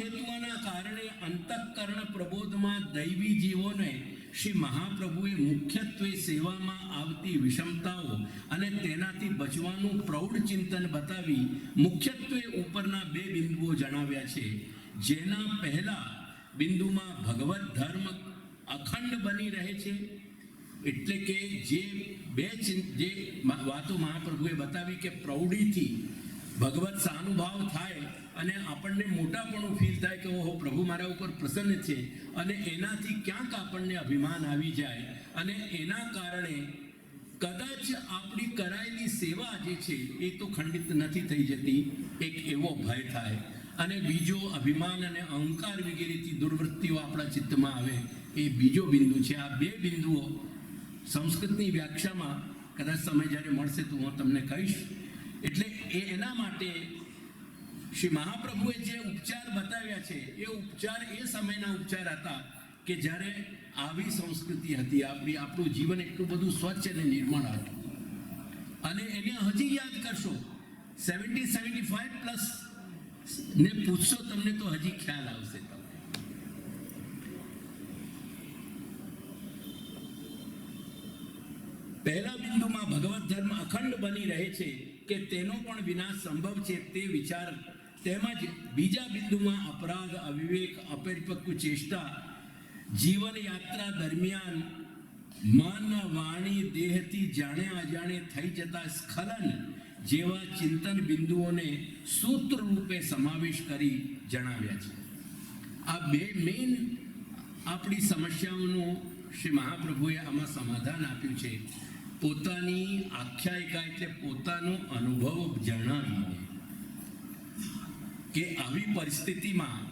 હેતુઓના કારણે અંતઃકરણ પ્રબોધમાં દૈવી જીવોને શ્રી મહાપ્રભુએ મુખ્યત્વે સેવામાં આવતી વિષમતાઓ અને તેનાથી બચવાનું પ્રૌઢ ચિંતન બતાવી મુખ્યત્વે ઉપરના બે બિંદુઓ જણાવ્યા છે. જેના પહેલા બિંદુમાં ભગવત ધર્મ અખંડ બની રહે છે. એટલે કે જે બે જે વાતો મહાપ્રભુએ બતાવી કે પ્રૌઢીથી ભગવત સાનુભાવ થાય અને આપણને મોટાપણું ફીલ થાય કે ઓહો, પ્રભુ મારા ઉપર પ્રસન્ન છે અને એનાથી ક્યાંક આપણને અભિમાન આવી જાય અને એના કારણે કદાચ આપણી કરાયેલી સેવા જે છે એ તો ખંડિત નથી થઈ જતી, એક એવો ભય થાય. અને બીજો અભિમાન અને અહંકાર વગેરેથી દુર્વૃત્તિઓ આપણા ચિત્તમાં આવે એ બીજો બિંદુ છે. આ બે બિંદુઓ સંસ્કૃતની વ્યાખ્યામાં કદાચ સમય જ્યારે મળશે તો હું તમને કહીશ. એટલે એ એના માટે શ્રી મહાપ્રભુએ જે ઉપચાર બતાવ્યા છે, એ ઉપચાર એ સમયના ઉપચાર હતા કે જ્યારે આવી સંસ્કૃતિ હતી, આપણી, આપણું જીવન એટલું બધું સ્વચ્છ અને નિર્મળ હતું. અને એને હજી યાદ કરશો સેવન્ટી સેવન્ટી ફાઈવ પ્લસ ને પૂછશો તમને તો હજી ખ્યાલ આવશે. પહેલા બિંદુમાં ભગવત ધર્મ અખંડ બની રહે છે કે તેનો પણ વિનાશ સંભવ છે તે વિચાર તેમજ બીજા બિંદુમાં અપરાધ, અવિવેક, અપરિપક્વ ચેષ્ટા, જીવન યાત્રા દરમિયાન મન, વાણી, દેહથી જાણે અજાણે થઈ જતા સ્ખલન જેવા ચિંતન બિંદુઓને સૂત્ર રૂપે સમાવેશ કરી જણાવ્યા છે. આ બે મેઇન આપણી સમસ્યાઓનું શ્રી મહાપ્રભુએ આમાં સમાધાન આપ્યું છે. પોતાની આખ્યાયિકા એટલે પોતાનો અનુભવ જણાવીને કે આવી પરિસ્થિતિમાં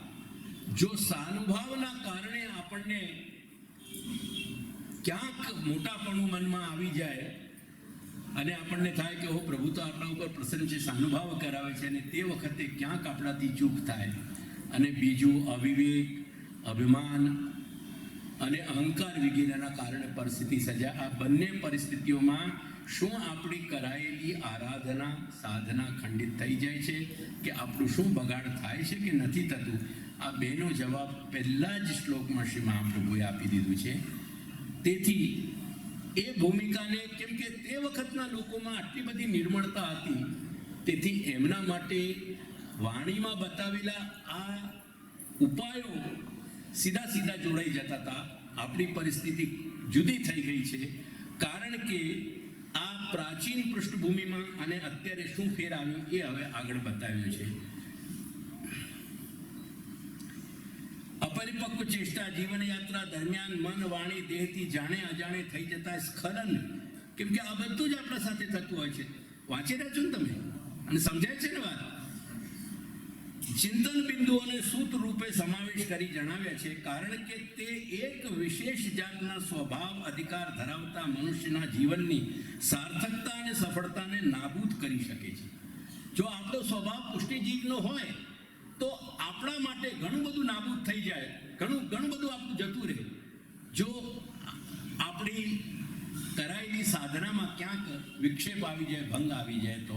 જો સાનુભાવના કારણે આપણને ક્યાંક મોટાપણું મનમાં આવી જાય અને આપણને થાય કે હો પ્રભુ તો આપણા ઉપર પ્રસન્ન છે, સાનુભાવ કરાવે છે અને તે વખતે ક્યાંક આપણાથી ચૂક થાય અને બીજું અવિવેક, અભિમાન અને અહંકાર વગેરેના કારણે પરિસ્થિતિ સજા આ બંને પરિસ્થિતિઓમાં શું આપણી કરાયેલી આરાધના, સાધના ખંડિત થઈ જાય છે? કે આપણું શું બગાડ થાય છે કે નથી થતું? આ બેનો જવાબ પહેલાં જ શ્લોકમાં શ્રી મહાપ્રભુએ આપી દીધું છે. તેથી એ ભૂમિકાને, કેમ કે તે વખતના લોકોમાં આટલી બધી નિર્મળતા હતી, તેથી એમના માટે વાણીમાં બતાવેલા આ ઉપાયો સીધા સીધા જોડાઈ જતા હતા. આપણી પરિસ્થિતિ જુદી થઈ ગઈ છે. કારણ કે આ પ્રાચીન પૃષ્ઠભૂમિમાં અને અત્યારે શું ફેર આવ્યો એ હવે આગળ બતાવ્યું છે. અપરિપક્વ ચેષ્ટા જીવનયાત્રા દરમિયાન મન, વાણી, દેહથી જાણે અજાણે થઈ જતા સ્ખલન, કેમ કે આ બધું જ આપણા સાથે થતું હોય છે. વાંચી રહ્યા છો ને તમે? અને સમજાય છે ને વાત? ચિંતન બિંદુઓને સૂત રૂપે સમાવેશ કરી જણાવ્યા છે, કારણ કે તે એક વિશેષ જાતના સ્વભાવ અધિકાર ધરાવતા મનુષ્યના જીવનની સાર્થકતા અને સફળતાને નાબૂદ કરી શકે છે. જો આપણો સ્વભાવ પુષ્ટિજીવનો હોય, તો આપણા માટે ઘણું બધું નાબૂદ થઈ જાય, ઘણું ઘણું બધું આપણું જતું રહે. જો આપણી કરાયેલી સાધનામાં ક્યાંક વિક્ષેપ આવી જાય, ભંગ આવી જાય, તો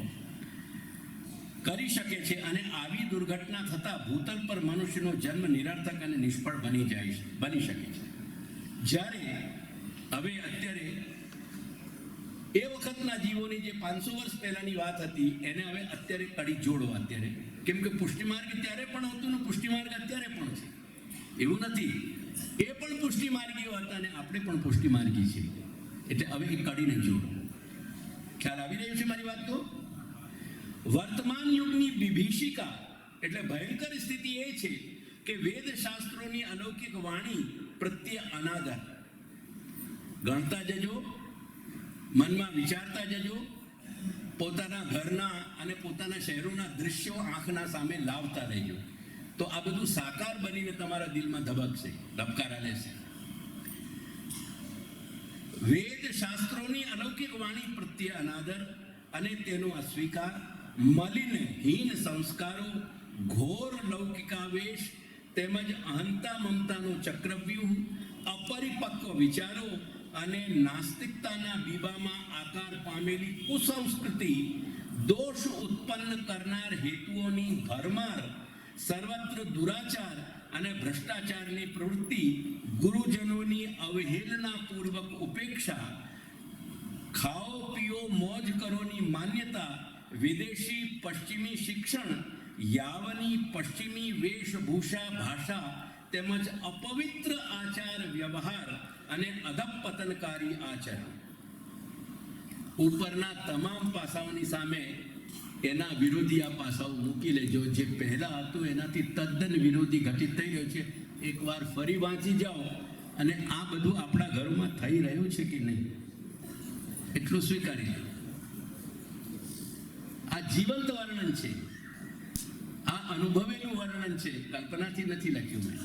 કરી શકે છે અને આવી દુર્ઘટના થતાં ભૂતલ પર મનુષ્યનો જન્મ નિરર્થક અને નિષ્ફળ બની જાય બની શકે છે. જ્યારે હવે અત્યારે એ વખતના જીવોની જે પાંચસો વર્ષ પહેલાની વાત હતી, એને હવે અત્યારે કડી જોડો અત્યારે. કેમ કે પુષ્ટિમાર્ગ ત્યારે પણ હતું ને પુષ્ટિમાર્ગ અત્યારે પણ છે. એવું નથી. એ પણ પુષ્ટિમાર્ગીઓ હતા અને આપણે પણ પુષ્ટિમાર્ગી છીએ. એટલે હવે એ કડીને જોડો. ખ્યાલ આવી રહ્યો છે મારી વાત તો? વર્તમાન યુગની વિભીષિકા એટલે ભયંકર સ્થિતિ એ છે કે વેદ શાસ્ત્રોની અલૌકિક વાણી પ્રત્યે અનાદર. ગણતા જજો, મનમાં વિચારતા જજો, પોતાના ઘરના અને પોતાના શહેરોના દૃશ્યો આંખના સામે લાવતા રહેજો. તો આ બધું સાકાર બનીને તમારા દિલમાં ધબકશે, ધબકારા લેશે. વેદ શાસ્ત્રોની અલૌકિક વાણી પ્રત્યે અનાદર અને તેનો અસ્વીકાર મલિન હીન સંસ્કારો, ઘોર લૌકિકાવેશ તેમજ અહંતા મમતાનું ચક્રવ્યૂહ, અપરિપક્વ વિચારો અને નાસ્તિકતાના બીબામાં આકાર પામેલી કુસંસ્કૃતિ, દોષ ઉત્પન્ન કરનાર હેતુઓની ભરમાર, સર્વત્ર દુરાચાર અને ભ્રષ્ટાચારની પ્રવૃત્તિ, ગુરુજનોની અવહેલના પૂર્વક ઉપેક્ષા ખાઓ પીઓ મોજ કરોની માન્યતા વિદેશી પશ્ચિમી શિક્ષણ, યાવની પશ્ચિમી વેશભૂષા ભાષા તેમજ અપવિત્ર આચાર વ્યવહાર અને અધપતનકારી આચરણ. ઉપરના તમામ પાસાઓની સામે એના વિરોધી આ પાસાઓ મૂકી લેજો. જે પહેલાં હતું, એનાથી તદ્દન વિરોધી ઘટિત થઈ રહ્યો છે. એકવાર ફરી વાંચી જાઓ અને આ બધું આપણા ઘરોમાં થઈ રહ્યું છે કે નહીં? એટલું સ્વીકારી લો. આ જીવંત વર્ણન છે. આ અનુભવેલું વર્ણન છે. કલ્પનાથી નથી લખ્યું મેં.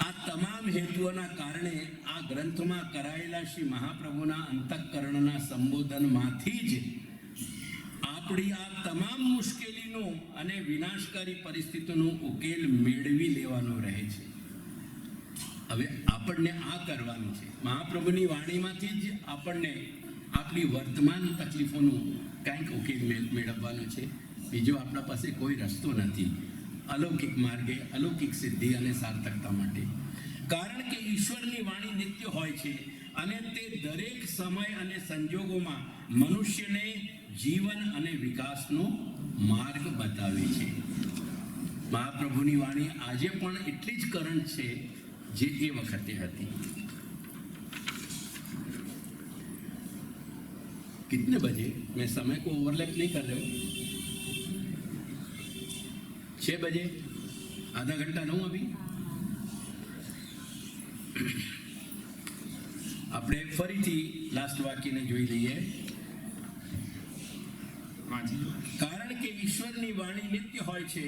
આ તમામ હેતુઓના કારણે આ ગ્રંથમાં કરાયેલા શ્રી મહાપ્રભુના અંતઃકરણના સંબોધનમાંથી જ આપણી આ તમામ મુશ્કેલીનો અને વિનાશકારી પરિસ્થિતિનો ઉકેલ મેળવી લેવાનો રહે છે. હવે આપણને આ કરવાનું છે. મહાપ્રભુની વાણીમાંથી જ આપણને આપણી વર્તમાન તકલીફોનું કાંઈક ઉકેલ મેળ- મેળવવાનો છે. બીજો આપણા પાસે કોઈ રસ્તો નથી. અલૌકિક માર્ગે, અલૌકિક સિદ્ધિ અને સાર્થકતા માટે. કારણ કે ઈશ્વરની વાણી નિત્ય હોય છે અને તે દરેક સમય અને સંજોગોમાં મનુષ્યને જીવન અને વિકાસનો માર્ગ બતાવે છે. મહાપ્રભુની વાણી આજે પણ એટલી જ કરંટ છે જે એ વખતે હતી. कितने बजे मैं समय को ओवरलैप नहीं कर रहे हो छः बजे आधा घंटा लूँ अभी આપણે ફરીથી લાસ્ટ વાક્યને જોઈ લઈએ વાંચી લો. કારણ કે ઈશ્વરની વાણી નિત્ય હોય છે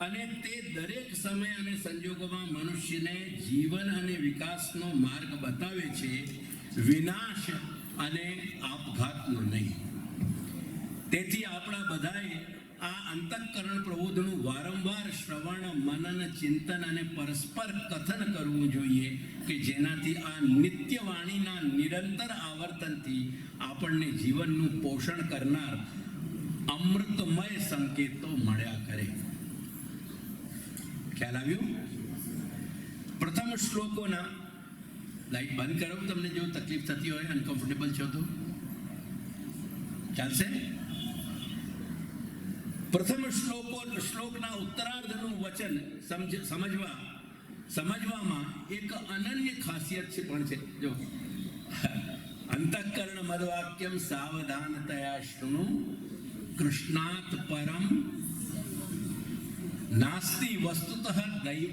અને તે દરેક સમય અને સંજોગોમાં મનુષ્યને જીવન અને વિકાસનો માર્ગ બતાવે છે વિનાશ અને આપઘાતનો નહીં. તેથી આપણા બધાએ આ અંતઃકરણ પ્રબોધનું વારંવાર શ્રવણ, મનન, ચિંતન અને પરસ્પર કથન કરવું જોઈએ કે જેનાથી આ નિત્ય વાણીના નિરંતર આવર્તનથી આપણને જીવનનું પોષણ કરનાર અમૃતમય સંકેતો મળ્યા કરે. ખ્યાલ આવ્યો? પ્રથમ શ્લોકોના લાઈટ બંધ કરો, તમને જો તકલીફ થતી હોય અનકમ્ફર્ટેબલ છો તો. ચાલશે? પ્રથમ શ્લોકો, શ્લોકના ઉત્તરાર્ધનું વચન સમજ, સમજવા, સમજવામાં એક અનન્ય ખાસિયત છે, પણ છે. જો. અંતઃકરણ મદવાક્યમ સાવધાનતયા શૃણુ, કૃષ્ણાત પરમ, નાસ્તિ વસ્તુતઃ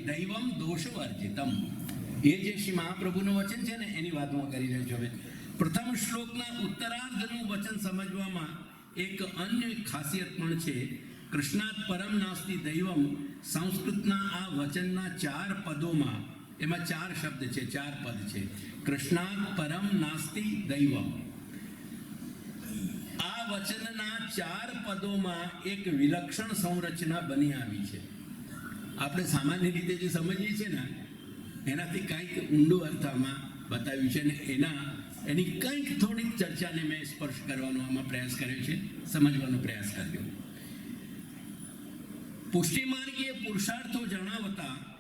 દૈવમ દોષવર્જિતમ. એ જે શ્રી મહાપ્રભુનું વચન છે ને, એની વાત હું કરી રહ્યો છું પ્રથમ શ્લોકના ઉત્તરાર્ધનું વચન સમજવામાં એક અન્ય ખાસિયત પણ છે. કૃષ્ણાત પરમ નાસ્તિ દૈવમ, સંસ્કૃતના આ વચનના ચાર પદોમાં, એમાં ચાર શબ્દ છે, ચાર પદ છે. કૃષ્ણાત પરમ નાસ્તિ દૈવમ. આ વચનના ચાર પદોમાં એક વિલક્ષણ સંરચના બની આવી છે. આપણે સામાન્ય રીતે જે સમજીએ છીએ ને એનાથી કંઈક ઊંડું અર્થમાં બતાવ્યું છે અને એના, એની કંઈક થોડીક ચર્ચાને મેં સ્પર્શ કરવાનો આમાં પ્રયાસ કર્યો છે. સમજવાનો પ્રયાસ કર્યો પુષ્ટિમાર્ગીય પુરુષાર્થો જણાવતા,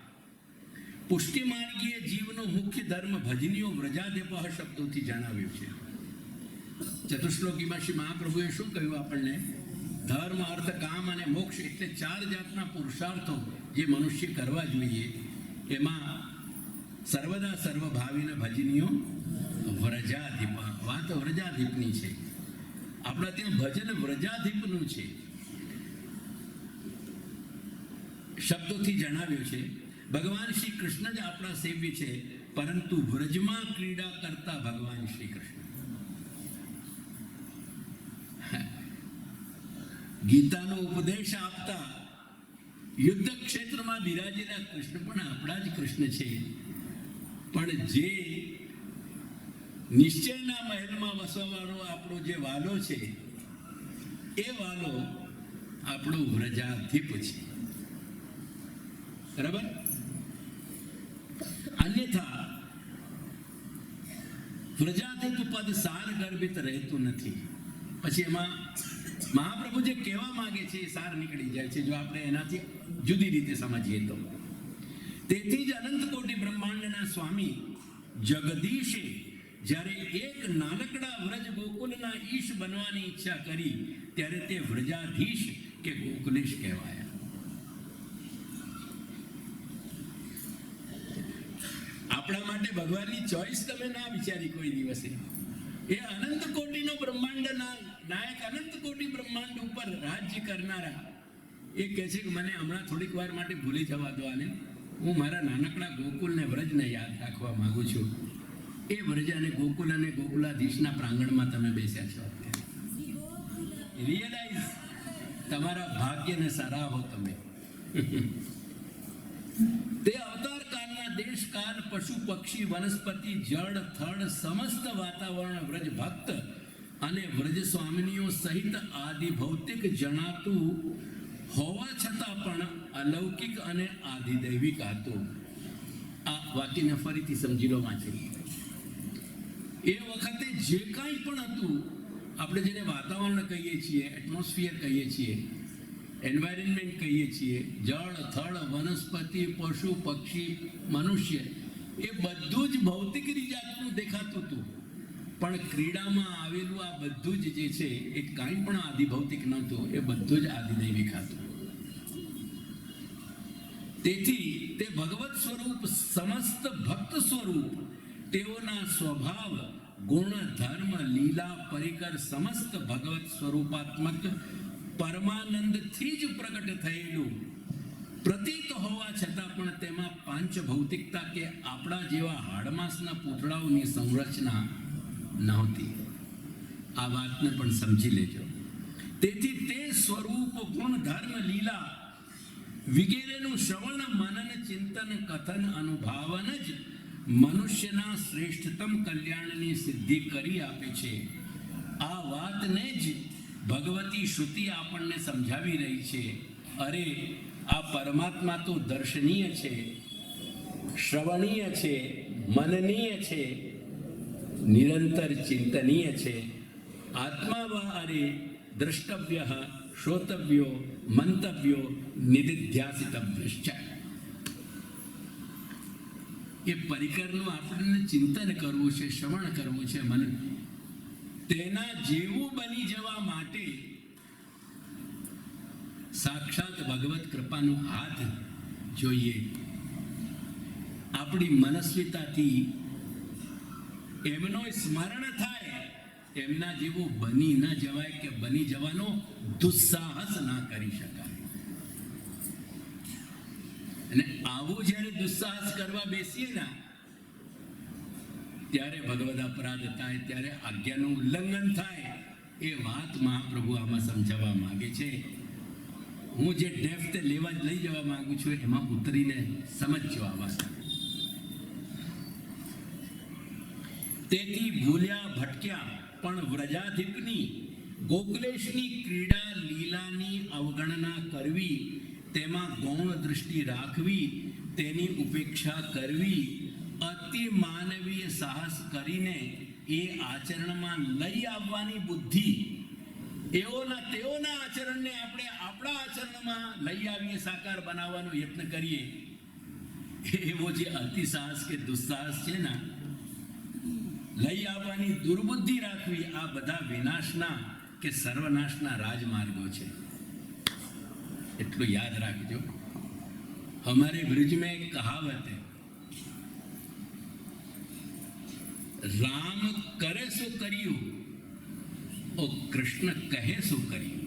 પુષ્ટિમાર્ગીય જીવનો મુખ્ય ધર્મ ભજનીઓ વ્રજાદેપહ શબ્દોથી જણાવ્યું છે. ચતુશ્લોકીમાં શ્રી મહાપ્રભુએ શું કહ્યું આપણને? ધર્મ, અર્થ, કામ અને મોક્ષ એટલે ચાર જાતના પુરુષાર્થો જે મનુષ્ય કરવા જોઈએ. એમાં સર્વદા સર્વભાવીના ભજનીઓ વ્રજાધીપ વાત વ્રજાધિપની છે. આપણા ત્યાં ભજન વ્રજાધિપનું છે. શબ્દોથી જણાવ્યું છે, ભગવાન શ્રી કૃષ્ણ જ આપણા સેવ્ય છે, પરંતુ વ્રજમાં ક્રીડા કરતા ભગવાન શ્રી કૃષ્ણ. ગીતાનો ઉપદેશ આપતા યુદ્ધ ક્ષેત્રમાં બિરાજેલા કૃષ્ણ પણ આપણા જ કૃષ્ણ છે. પણ જે નિશ્ચયના મહેલમાં વસવાનો આપણો જે વાલો છે, એ વાલો આપણો વ્રજાધિપ છે. બરાબર? અન્યથા, વ્રજાધિપ પદ સાર ગર્ભિત રહેતું નથી. પછી એમાં મહાપ્રભુ જે કહેવા માંગે છે, એ સાર નીકળી જાય છે. જો આપણે એનાથી જુદી રીતે સમજીએ તો. તેથી જ અનંત કોટી બ્રહ્માંડના સ્વામી જગદીશે જ્યારે એક નાનકડા વ્રજ ગોકુલના ઈશ બનવાની ઈચ્છા કરી, ત્યારે તે વ્રજાધીશ કે ગોકુલેશ કહેવાયા. આપણા માટે ભગવાનની ચોઈસ તમે ના વિચારી કોઈ દિવસે. એ અનંત કોટીનો બ્રહ્માંડના નાયક અનંત કોટી બ્રહ્માંડ ઉપર રાજ્ય કરનારા એ કહે છે કે મને હમણાં થોડીક વાર માટે ભૂલી જવા દો આને. હું મારા નાનકડા ગોકુલને વ્રજને યાદ રાખવા માગું છું. એ વ્રજ અને ગોકુલ અને ગોકુલાધીશના પ્રાંગણમાં તમે બેસ્યા છો રિયલાઇઝ તમારા ભાગ્યને સરાહો તમે. તે અવતાર કાળના દેશ કાળ, પશુ પક્ષી, વનસ્પતિ, જળ થળ સમસ્ત વાતાવરણ, વ્રજ ભક્ત અને વ્રજ સ્વામિનીઓ સહિત આદિ ભૌતિક જણાતું હોવા છતાં પણ અલૌકિક અને આધિદૈવિક હતું આ વાક્યને ફરીથી સમજી લો વાંચી એ વખતે જે કાંઈ પણ હતું, આપણે જેને વાતાવરણ કહીએ છીએ એટમોસ્ફિયર કહીએ છીએ એન્વાયરમેન્ટ કહીએ છીએ, જળ, થળ, વનસ્પતિ, પશુ, પક્ષી, મનુષ્ય, એ બધું જ ભૌતિક રીજાતનું દેખાતું હતું. પણ ક્રીડામાં આવેલું આ બધું જ જે છે, એ કાંઈ પણ આદિભૌતિક નહોતું, એ બધું જ આદિદૈવિક હતું. તેથી તે ભગવત સ્વરૂપ, સમસ્ત ભક્ત સ્વરૂપ, તેઓના સ્વભાવ, ગુણ, ધર્મ, લીલા, પરિકર, સમસ્ત ભગવત સ્વરૂપાત્મક પરમાનંદથી જ પ્રગટ થયેલું. પ્રતીત હોવા છતાં પણ તેમાં પાંચ ભૌતિકતા કે આપણા જેવા હાડમાસના પૂતળાઓની સંરચના નહોતી. આ વાતને પણ સમજી લેજો. તેથી તે સ્વરૂપ, ગુણ, ધર્મ, લીલા વિગેરેનું શ્રવણ, મનન, ચિંતન, કથન, અનુભાવન જ મનુષ્યના શ્રેષ્ઠતમ કલ્યાણની સિદ્ધિ કરી આપે છે. આ વાતને જ ભગવતી શ્રુતિ આપણને સમજાવી રહી છે. અરે, આ પરમાત્મા તો દર્શનીય છે, શ્રવણીય છે, મનનીય છે, નિરંતર ચિંતનીય છે. આત્મા વા અરે દ્રષ્ટવ્ય શ્રોતવ્યો મંતવ્યો નિધિધ્યાસિતવ્યશ્ચ એ પરિકરનું આપણને ચિંતન કરવું છે શ્રવણ કરવું છે મને તેના જેવું બની જવા માટે સાક્ષાત ભગવત કૃપાનો હાથ જોઈએ આપણી મનસ્વીતાથી એમનો સ્મરણ થાય એમના જેવું બની ન જવાય કે બની જવાનો દુસ્સાહસ ના કરી શકાય. અને આવું જ્યારે દુસ્સાહસ કરવા બેસીએ ને, ત્યારે ભગવદ અપરાધ થાય, ત્યારે આજ્ઞાનું ઉલ્લંઘન થાય, એ વાત મહાપ્રભુ આમાં સમજાવવા માંગે છે. હું જે ડેફ્ટ લેવા લઈ જવા માંગુ છું, એમાં ઉતરીને સમજજો આ વાત. તેથી ભૂલ્યા ભટક્યા પણ વ્રજાધિપની ગોકલેશની ક્રીડા લીલાની અવગણના કરવી, તેમાં ગૌણ દૃષ્ટિ રાખવી, તેની ઉપેક્ષા કરવી, અતિ માનવીય સાહસ કરીને એ આચરણમાં લઈ આવવાની બુદ્ધિ. એઓના, તેઓના આચરણને આપણે આપણા આચરણમાં લઈ આવીએ, સાકાર બનાવવાનો યત્ન કરીએ. એવો જે અતિ સાહસ કે દુસ્સાહસ છે ને લઈ આવવાની દુર્બુદ્ધિ રાખવી આ બધા વિનાશના કે સર્વનાશના રાજમાર્ગો છે. એટલું યાદ રાખજો. હમારે બ્રિજ મેં એક કહાવત હે. રામ કરે શું કર્યું? ઓ કૃષ્ણ કહે શું કર્યું?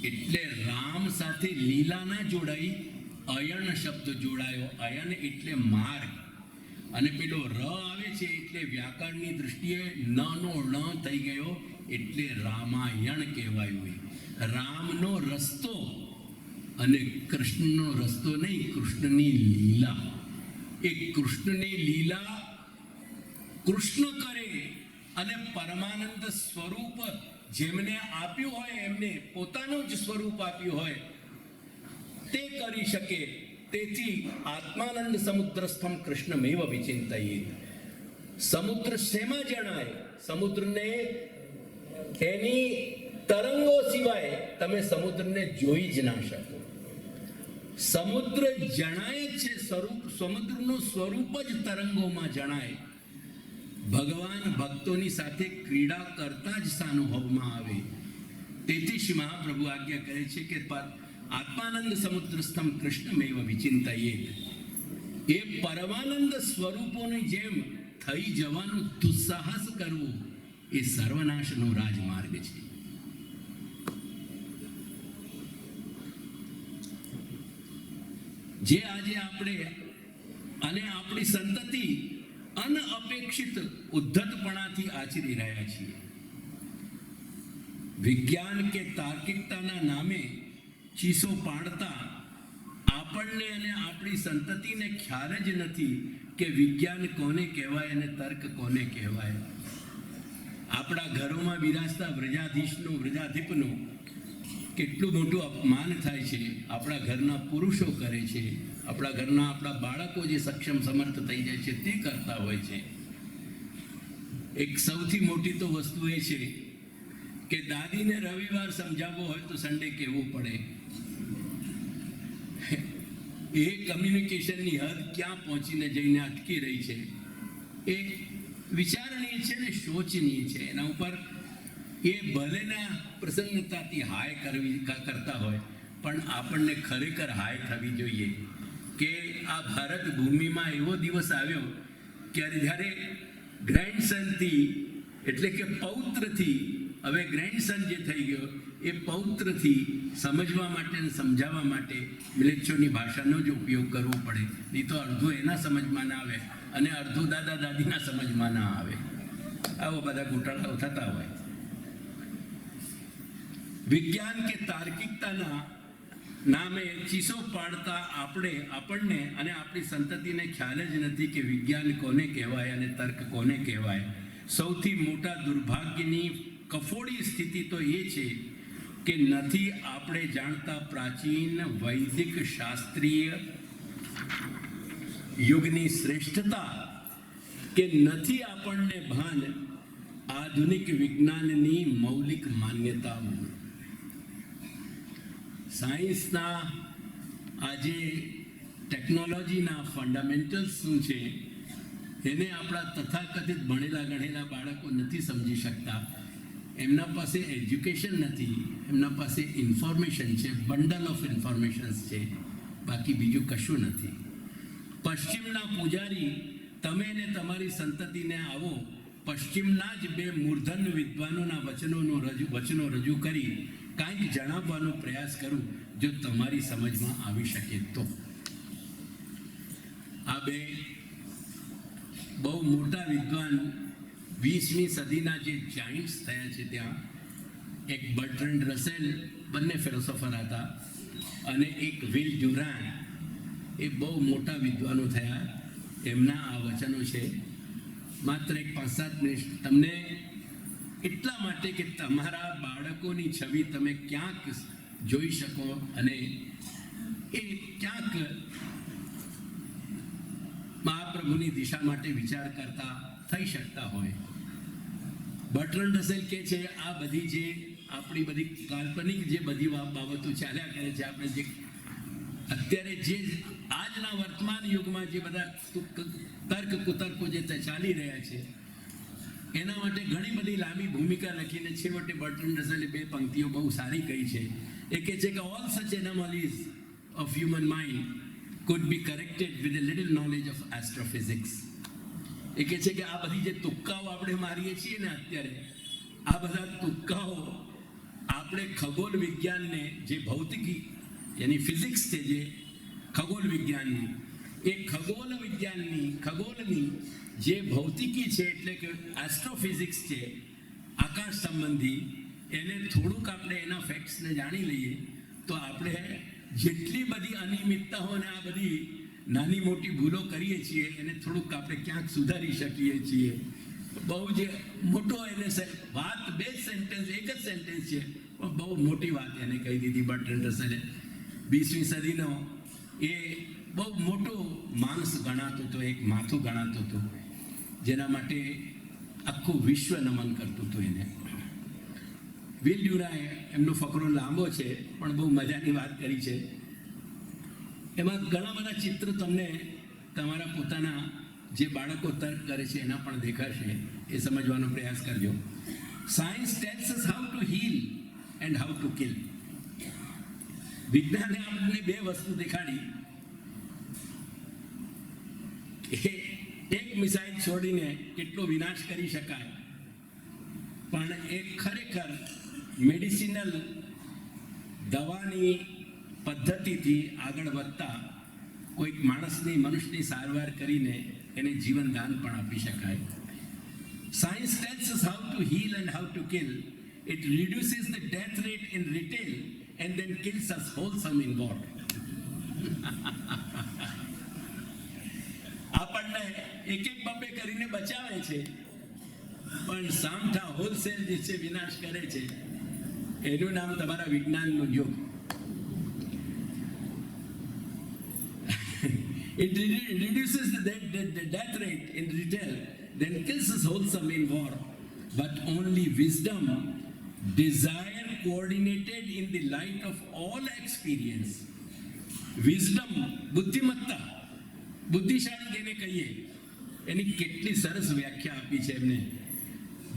એટલે રામ સાથે લીલા ના જોડાઈ અયન શબ્દ જોડાયો. અયન એટલે માર્ગ. અને પેલો ર આવે છે એટલે વ્યાકરણની દૃષ્ટિએ ન નો ણ થઈ ગયો એટલે રામાયણ કહેવાયું હોય. રામનો રસ્તો અને કૃષ્ણનો રસ્તો નહીં, કૃષ્ણની લીલા. એ કૃષ્ણની લીલા કૃષ્ણ કરે અને પરમાનંદ સ્વરૂપ જેમને આપ્યું હોય, એમને પોતાનું જ સ્વરૂપ આપ્યું હોય, તે કરી શકે. તેથી આત્માનંદ સમુદ્રસ્થમ કૃષ્ણમેવ વિચિંતયે સમુદ્ર શેમાં જણાય સમુદ્રને એની તરંગો સિવાય તમે સમુદ્રને જોઈ જ ના શકો સમુદ્ર જણાય છે સ્વરૂપ સમુદ્રનું સ્વરૂપ જ તરંગોમાં જણાય ભગવાન ભક્તોની સાથે ક્રીડા કરતા જ સાનુભવમાં આવે તેથી શ્રી મહાપ્રભુ આજ્ઞા કરે છે કે આત્માનંદ સમુદ્રસ્થમ કૃષ્ણમેવ વિચિંતાઈએ એ પરમાનંદ સ્વરૂપોની જેમ થઈ જવાનું દુસ્સાહસ કરવું એ સર્વનાશનો રાજમાર્ગ છે જે આજે આપણે અને આપણી સંતતિ અનઅપેક્ષિત ઉદ્ધતપણાથી આચરી રહ્યા છીએ વિજ્ઞાન કે તાર્કિકતાના નામે ચીસો પાડતા આપણને અને આપણી સંતતિને ખ્યાલ જ નથી કે વિજ્ઞાન કોને કહેવાય અને તર્ક કોને કહેવાય. આપણા ઘરોમાં વિરાજતા વ્રજાધીશનું, વ્રજાધિપનું કેટલું મોટું અપમાન થાય છે. આપણા ઘરના પુરુષો કરે છે. આપણા ઘરના આપણા બાળકો જે સક્ષમ સમર્થ થઈ જાય છે તે કરતા હોય છે. એક સૌથી મોટી તો વસ્તુ એ છે કે દાદીને રવિવાર સમજાવવો હોય તો સન્ડે કહેવું પડે. એ કમ્યુનિકેશનની હદ ક્યાં પહોંચીને જઈને અટકી રહી છે? એ વિચારણીય છે ને શોચનીય છે. એના ઉપર એ ભલેના પ્રસન્નતાથી હાય કરવી કરતા હોય, પણ આપણને ખરેખર હાય થવી જોઈએ કે આ ભારત ભૂમિમાં એવો દિવસ આવ્યો કે જ્યારે ગ્રેન્ડસનથી એટલે કે પૌત્રથી હવે ગ્રેન્ડસન જે થઈ ગયો, એ પૌત્રથી સમજવા માટે અને સમજાવવા માટે મિલેચ્છોની ભાષાનો જ ઉપયોગ કરવો પડે. નહીં તો અડધું એના સમજમાં ના આવે અને અડધું દાદા દાદીના સમજમાં ના આવે. આવા બધા ઘોટાળાઓ થતા હોય. વિજ્ઞાન કે તાર્કિકતાના નામે ચીસો પાડતા આપણે, આપણને અને આપણી સંતતિને ખ્યાલ જ નથી કે વિજ્ઞાન કોને કહેવાય અને તર્ક કોને કહેવાય. સૌથી મોટા દુર્ભાગ્યની કફોડી સ્થિતિ તો એ છે કે નથી આપણે જાણતા પ્રાચીન વૈદિક શાસ્ત્રીય યુગની શ્રેષ્ઠતા કે નથી આપણને ભાન આધુનિક વિજ્ઞાનની મૌલિક માન્યતાઓ સાયન્સના આજે ટેકનોલોજીના ફંડામેન્ટલ્સ શું છે એને આપણા તથાકથિત ભણેલા ગણેલા બાળકો નથી સમજી શકતા. એમના પાસે એજ્યુકેશન નથી, એમના પાસે ઇન્ફોર્મેશન છે બંડલ ઓફ ઇન્ફોર્મેશન્સ છે, બાકી બીજું કશું નથી. પશ્ચિમના પૂજારી, તમે ને તમારી સંતતિને આવો, પશ્ચિમના જ બે મૂર્ધન વિદ્વાનોના વચનોનો રજૂ, વચનો રજૂ કરી કાંઈક જણાવવાનો પ્રયાસ કરું, જો તમારી સમજમાં આવી શકે તો. આ બે બહુ મોટા વિદ્વાન વીસમી સદીના જે જાઇન્ટ્સ થયા છે ત્યાં, એક બર્ટ્રન્ડ રસેલ, બંને ફિલોસોફર હતા, અને એક વિલ ડ્યુરાન, એ બહુ મોટા વિદ્વાનો થયા, એમના આ વચનો છે. માત્ર એક પાંચ સાત મિનિટ. તમને એટલા માટે કે તમારા બાળકોની છબી તમે ક્યાંક જોઈ શકો અને એ ક્યાંક મહાપ્રભુની દિશા માટે વિચાર કરતા થઈ શકતા હોય. બર્ટ્રન્ડ રસેલ કે છે, આ બધી જે આપણી બધી કાલ્પનિક જે બધી બાબતો ચાલ્યા કરે છે, આપણે જે અત્યારે જે આજના વર્તમાન યુગમાં જે બધા તર્ક કુતર્કો જે ચાલી રહ્યા છે, એના માટે ઘણી બધી લાંબી ભૂમિકા લખીને છેવટે બર્ટ્રન્ડ રસેલે બે પંક્તિઓ બહુ સારી કહી છે. એ કહે છે કે all such anomalies of human mind could be corrected with a little knowledge of astrophysics. એ કહે છે કે આ બધી જે તુક્કાઓ આપણે મારીએ છીએ ને અત્યારે, આ બધા તુક્કાઓ આપણે ખગોળ વિજ્ઞાનને જે ભૌતિકી, એની ફિઝિક્સ છે જે ખગોળ વિજ્ઞાનની એ ખગોળ વિજ્ઞાનની ખગોળની જે ભૌતિકી છે એટલે કે એસ્ટ્રોફિઝિક્સ છે, આકાશ સંબંધી, એને થોડુંક આપણે એના ફેક્ટ્સને જાણી લઈએ, તો આપણે જેટલી બધી અનિયમિતતાઓ અને આ બધી નાની મોટી ભૂલો કરીએ છીએ, એને થોડુંક આપણે ક્યાંક સુધારી શકીએ છીએ. બહુ જે મોટો એને વાત બે સેન્ટેન્સ એક જ સેન્ટેન્સ છે, પણ બહુ મોટી વાત એને કહી દીધી બર્ટ્રન્ડ રસેલે વીસમી સદીનો એ બહુ મોટો માણસ ગણાતો હતો, એક માથું ગણાતો હતો, જેના માટે આખું વિશ્વ નમન કરતું હતું એને. વિલ ડ્યુરાએ એમનો ફકરો લાંબો છે, પણ બહુ મજાની વાત કરી છે. એમાં ઘણા બધા ચિત્ર તમને તમારા પોતાના જે બાળકો તર્ક કરે છે, એના પણ દેખાશે. એ સમજવાનો પ્રયાસ કરજો. Science tells how to heal and how to kill વિજ્ઞાને આપણને બે વસ્તુ દેખાડી. એક મિસાઇલ છોડીને કેટલો વિનાશ કરી શકાય. પણ એ ખરેખર મેડિસિનલ દવાની પદ્ધતિથી આગળ વધતા કોઈક માણસની, મનુષ્યની સારવાર કરીને એને જીવનદાન પણ આપી શકાય. Science tells us how to heal and how to kill. It reduces the death rate in retail and then kills us wholesome in god આપણને એક એક બબે કરીને બચાવે છે. પણ સામઠા હોલસેલ જે છે, વિનાશ કરે છે. એનું નામ તમારા વિજ્ઞાનનું યુગ it reduces the, death- the, the death rate in retail, then kills is wholesome in war. But only wisdom, desire coordinated in the light of all experience. Wisdom, બુદ્ધિમત્તા બુદ્ધિશાળી જેને કહીએ એની કેટલી સરસ વ્યાખ્યા આપી છે એમને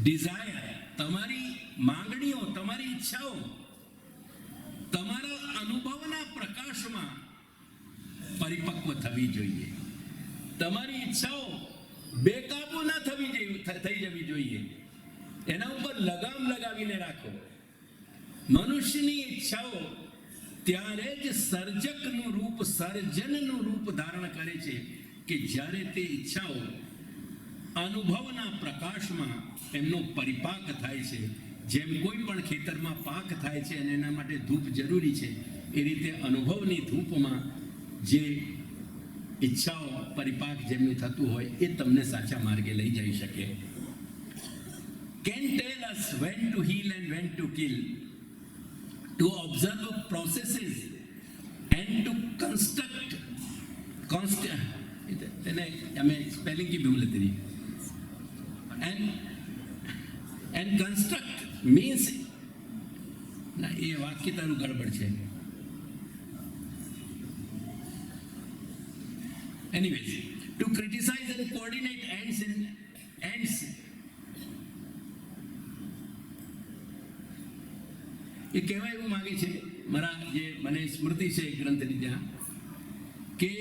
ડિઝાયર તમારી માંગણીઓ તમારી ઈચ્છાઓ તમારા અનુભવના પ્રકાશમાં પરિપક્વ થવી જોઈએ. તમારી ઈચ્છાઓ બેકાબુ ના થવી થઈ જવી જોઈએ. એના ઉપર લગામ લગાવીને રાખો. મનુષ્યની ઈચ્છાઓ ત્યારે જ સર્જકનું રૂપ, સર્જનનું રૂપ ધારણ કરે છે કે જ્યારે તે ઈચ્છાઓ અનુભવના પ્રકાશમાં એમનો પરિપાક થાય છે. જેમ કોઈ પણ ખેતરમાં પાક થાય છે અને એના માટે ધૂપ જરૂરી છે, એ રીતે અનુભવની ધૂપમાં જે ઈચ્છાઓ પરિપાક જેમની થતું હોય એ તમને સાચા માર્ગે લઈ જઈ શકે can tell us when to heal and when to kill, to observe processes and to construct, const, એને અમે સ્પેલિંગ की ભૂલ હતી and and construct means ના એ વાક્ય તારું ગડબડ છે anyways to criticize and coordinate ends in ends એ કહેવાય એવું માગે છે મારા જે મને સ્મૃતિ છે ગ્રંથની ત્યાં કે